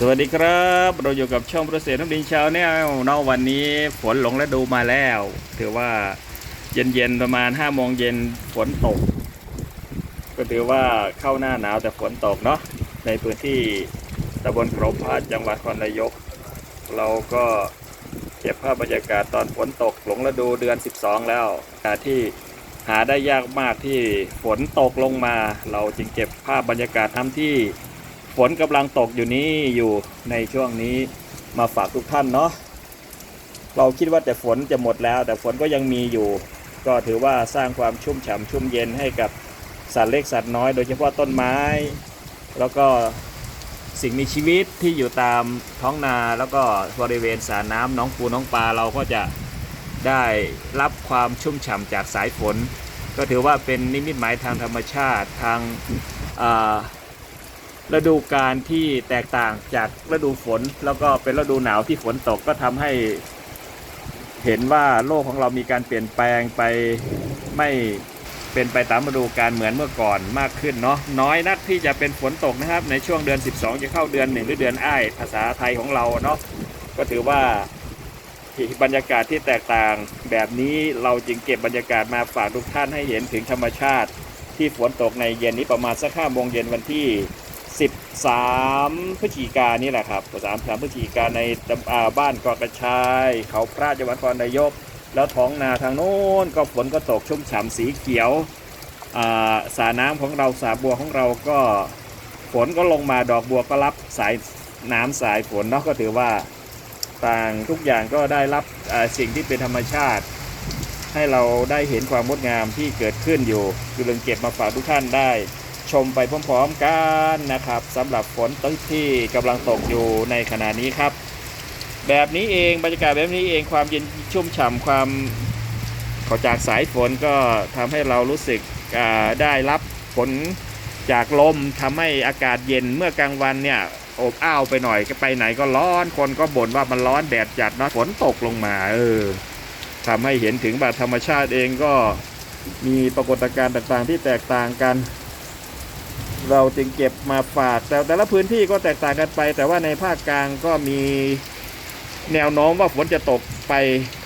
สวัสดีครับ เราอยู่กับช่องประเสริฐน้ำดินช้าแนวเนอกวันนี้ฝนหลงและดูมาแล้ว ถือว่าเย็นๆประมาณ5้าโมงเย็นฝนตก ก็ถือว่าเข้าหน้าหนาวแต่ฝนตกเนาะในพื้นที่ตำบลกรบพาดจังหวัดครนายก เราก็เก็บภาพบรรยากาศตอนฝนตกหลงและดูเดือน 12 แล้วการที่หาได้ยากมากที่ฝนตกลงมา เราจึงเก็บภาพบรรยากาศทำที่ ฝนกำลังตกอยู่นี้อยู่ในช่วงนี้มาฝากทุกท่านเนาะเราคิดว่าแต่ฝนจะหมดแล้ว แต่ฝนก็ยังมีอยู่ ก็ถือว่าสร้างความชุ่มฉ่ำชุ่มเย็นให้กับสัตว์เล็กสัตว์น้อย โดยเฉพาะต้นไม้ แล้วก็สิ่งมีชีวิตที่อยู่ตามท้องนาแล้วก็บริเวณสระน้ำน้องปูน้องปลาเราก็จะได้รับความชุ่มฉ่ำจากสายฝน ก็ถือว่าเป็นนิมิตหมายทางธรรมชาติทางอ่า ฤดูกาลที่แตกต่างจากฤดูฝน แล้วก็เป็นฤดูหนาวที่ฝนตกก็ทำให้ เห็นว่าโลกของเรามีการเปลี่ยนแปลงไปไม่เป็นไปตามฤดูกาลเหมือนเมื่อก่อนมากขึ้นเนาะน้อยนักที่จะเป็นฝนตกนะครับ ในช่วงเดือน 12 จะเข้าเดือนหนึ่งหรือเดือนอ้ายภาษาไทยของเราเนาะก็ถือว่าบรรยากาศที่แตกต่างแบบนี้เราจึงเก็บบรรยากาศมาฝากทุกท่านให้เห็นถึงธรรมชาติ ที่ฝนตกในเย็นนี้ประมาณสักห้าโมงเย็นวันที่ 13พฤศจิกานี่แหละครับ3 3พฤศจิกาในาบ้านกาะกระชาย เขาพระจังหวัดนครนายก แล้วท้องนาทางโน้นก็ฝนก็ตกชุ่มฉ่ำสีเขียวาสาน้ำของเราสาบัวของเราก็ฝนก็ลงมาดอกบัวก็รับสายน้ำสายฝนเนาะก็ถือว่าต่างทุกอย่างก็ได้รับสิ่งที่เป็นธรรมชาติ ให้เราได้เห็นความงดงามที่เกิดขึ้นอยู่คือเรื่องเก็บมาฝากทุกท่านได้ ชมไปพร้อมๆกันนะครับสำหรับฝนที่กำลังตกอยู่ในขณะนี้ครับ แบบนี้เองบรรยากาศแบบนี้เองความเย็นชุ่มฉ่ำความขอจากสายฝนก็ทำให้เรารู้สึกได้รับฝนจากลมทำให้อากาศเย็นเมื่อกลางวันเนี่ยอบอ้าวไปหน่อยไปไหนก็ร้อนคนก็บ่นว่ามันร้อนแดดจัดเนอะฝนตกลงมาเออทำให้เห็นถึงบบธรรมชาติเองก็มีปรากฏการณ์ต่างๆที่แตกต่างกัน เราจึงเก็บมาฝาก แต่แต่ละพื้นที่ก็แตกต่างกันไป แต่ว่าในภาคกลางก็มีแนวโน้มว่าฝนจะตกไป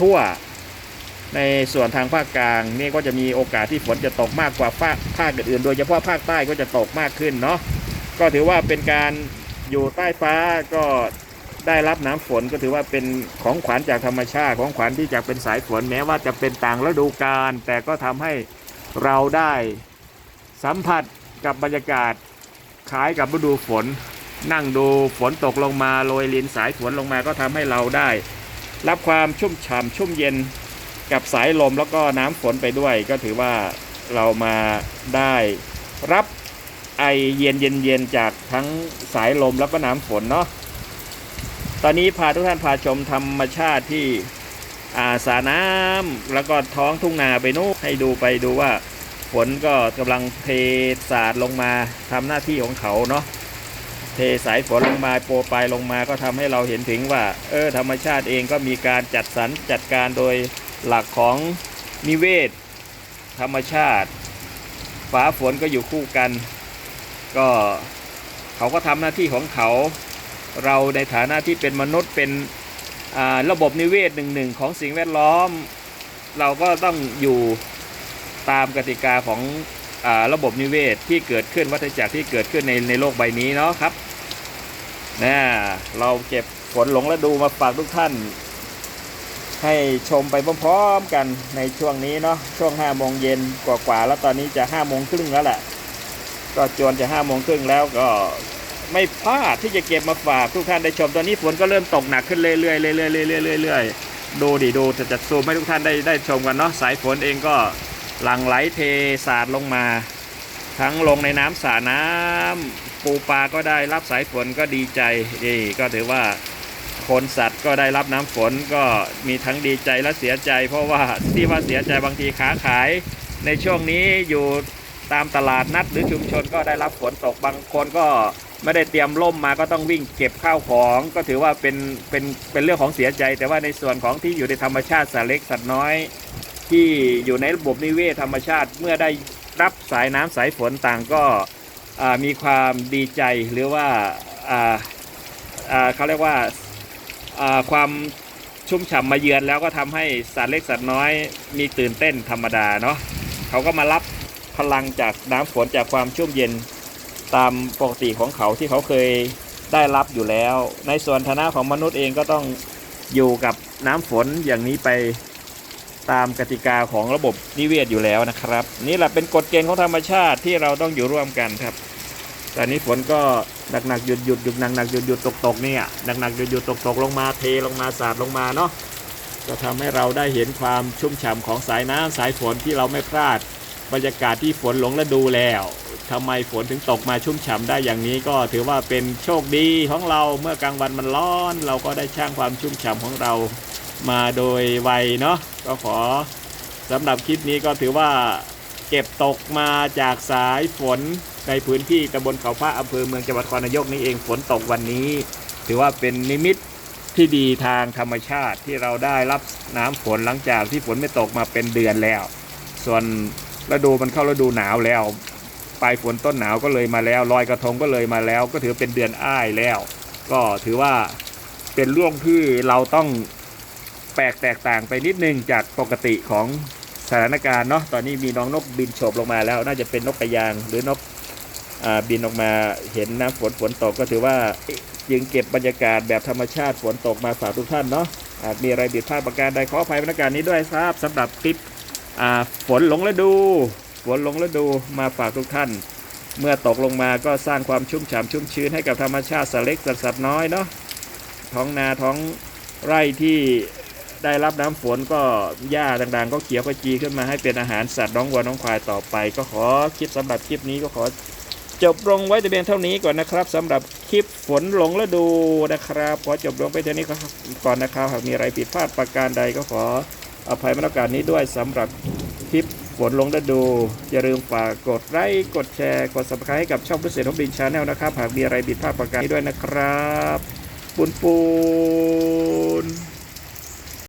ทั่ว ในส่วนทางภาคกลางนี่ก็จะมีโอกาสที่ฝนจะตกมากกว่าภาคภาคอื่นๆโดยเฉพาะภาคใต้ก็จะตกมากขึ้นเนาะก็ถือว่าเป็นการอยู่ใต้ฟ้าก็ได้รับน้ำฝนก็ถือว่าเป็นของขวัญจากธรรมชาติของขวัญที่จะเป็นสายฝนแม้ว่าจะเป็นต่างฤดูกาลแต่ก็ทำให้เราได้สัมผัส กับบรรยากาศคล้ายกับฤดูฝน นั่งดูฝนตกลงมาโรยลินสายฝนลงมาก็ทำให้เราได้ รับความชุ่มฉ่ำชุ่มเย็นกับสายลมแล้วก็น้ำฝนไปด้วย ก็ถือว่าเรามาได้รับไอเย็นเย็นเย็นจากทั้งสายลมแล้วก็น้ำฝนเนาะตอนนี้พาทุกท่านพาชมธรรมชาติที่อาสาน้ำแล้วก็ท้องทุ่งนาไปนู้นให้ดูไปดูว่า ฝนก็กำลังเทสาดลงมาทำหน้าที่ของเขาเนาะเทสายฝนลงมาโปรปลายลงมาก็ทำให้เราเห็นถึงว่า เออธรรมชาติเองก็มีการจัดสรรจัดการโดยหลักของนิเวศ ธรรมชาติฟ้าฝนก็อยู่คู่กัน ก็เขาก็ทำหน้าที่ของเขา เราในฐานะที่เป็นมนุษย์เป็นระบบนิเวศหนึ่งหนึ่งของสิ่งแวดล้อม เราก็ต้องอยู่ ตามกติกาของอระบบนิเวศที่เกิดขึ้นวัฏจักรที่เกิดขึ้นในในโลกใบนี้เนาะครับนะเราเก็บฝนหลงและดูมาฝากทุกท่าน ให้ชมไปพร้อมๆกันในช่วงนี้เนาะช่วงห้าโมงเย็นกว่าๆแล้วตอนนี้จะห้าโมงครึ่งแล้วแหละก็จวนจะห้าโมงครึ่งแล้วก็ไม่พลาดที่จะเก็บมาฝากทุกท่านได้ชมตอนนี้ฝนก็เริ่มตกหนักขึ้นเรื่อยๆเรื่อยๆเรื่อยๆเรื่อยๆดูดิดูจะจัดซูมให้ทุกท่านได้ได้ชมกันเนาะสายฝนเองก็ หลั่งไหลเทสาดลงมา ทั้งลงในน้ำสาน้ำปูปลาก็ได้รับสายฝนก็ดีใจนี่ก็ถือว่าคนสัตว์ก็ได้รับน้ำฝนก็มีทั้งดีใจและเสียใจ เพราะว่าที่ว่าเสียใจบางทีค้าขาย ในช่วงนี้อยู่ตามตลาดนัดหรือชุมชนก็ได้รับฝนตกบางคนก็ไม่ได้เตรียมร่มมาก็ต้องวิ่งเก็บข้าวของ ก็ถือว่าเป็นเป็นเป็นเรื่องของเสียใจ แต่ว่าในส่วนของที่อยู่ในธรรมชาติสัตว์เล็กสัตว์น้อย ที่อยู่ในระบบนิเวศธรรมชาติ เมื่อได้รับสายน้ำสายฝนต่างก็มีความดีใจหรือว่าเขาเรียกว่าอ่าความชุ่มฉ่ำมาเยือนแล้วก็ทำให้สัตว์เล็กสัตว์น้อยมีตื่นเต้นธรรมดาเนาะเขาก็มารับพลังจากน้ำฝนจากความชุ่มเย็นตามปกติของเขาที่เขาเคยได้รับอยู่แล้ว ในส่วนฐานะของมนุษย์เองก็ต้องอยู่กับน้ำฝนอย่างนี้ไป ตามกติกาของระบบนิเวศอยู่แล้วนะครับ นี่แหละเป็นกฎเกณฑ์ของธรรมชาติที่เราต้องอยู่ร่วมกันครับ ตอนนี้ฝนก็หนักหนักๆหยุดหยุดหยุดหนักหนักๆหยุดหยุดตกตกเนี่ยหนักหนักๆหยุดหยุดตกตกลงมาเทลงมาสาดลงมาเนาะก็ทำให้เราได้เห็นความชุ่มฉ่ำของสายน้ำสายฝนที่เราไม่พลาด บรรยากาศที่ฝนหลงฤดูแล้วทำไมฝนถึงตกมาชุ่มฉ่ำได้อย่างนี้ก็ถือว่าเป็นโชคดีของเราเมื่อกลางวันมันร้อน เราก็ได้ช่างความชุ่มฉ่ำของเรา มาโดยไวเนาะก็ขอสำหรับคลิปนี้ก็ถือว่าเก็บตกมาจากสายฝนในพื้นที่ตำบลเขาพระอำเภอเมืองจังหวัดครนายกนี่เองฝนตกวันนี้ ถือว่าเป็นนิมิตที่ดีทางธรรมชาติที่เราได้รับน้ำฝนหลังจากที่ฝนไม่ตกมาเป็นเดือนแล้ว ส่วนฤดูมันเข้าฤดูหนาวแล้วปลายฝนต้นหนาวก็เลยมาแล้วลอยกระทงก็เลยมาแล้ว ก็ถือเป็นเดือนอ้ายแล้ว ก็ถือว่าเป็นเรื่องที่เราต้อง แปลกแตกต่างไปนิดนึงจากปกติของสถานการณ์เนาะตอนนี้มีน้องนกบินโฉบลงมาแล้ว น่าจะเป็นนกกระยางหรือนกอบินออกมาเห็นน้ำฝนฝนตกก็ถือว่ายึงเก็บบรรยากาศแบบธรรมชาติฝนตกมาฝากทุกท่านเนาะอาจมีอะไรผิดพลาดประการใดขออภัยบรรยากาศนี้ด้วยครับสำหรับคลิปฝนหลงฤดู ฝนหลงฤดูมาฝากทุกท่าน เมื่อตกลงมาก็สร้างความชุ่มฉ่ำชุ่มชื้นให้กับธรรมชาติสเล็กสัตว์สัตว์น้อยเนาะท้องนาท้องไร่ที่ ได้รับน้ำฝนก็หญ้าต่างๆ ก็เขียวขจีขึ้นมาให้เป็นอาหารสัตว์น้องวัวน้องควายต่อไป ก็ขอคลิปสำหรับคลิปนี้ก็ขอจบลงไว้แต่เพียงเท่านี้ก่อนนะครับสำหรับคลิปฝนหลงฤดูนะครับขอจบลงไปเท่านี้ก่อนนะครับหากมีอะไรผิดพลาดประการใดก็ขออภัยมาตรการนี้ด้วยสำหรับคลิปฝนหลงฤดู อย่าลืมฝากกดไลค์กดแชร์ กด subscribe ให้กับช่องพิเศษของบินชาแนลนะครับ หากมีอะไรผิดพลาดประการนี้ด้วยนะครับปูนปูน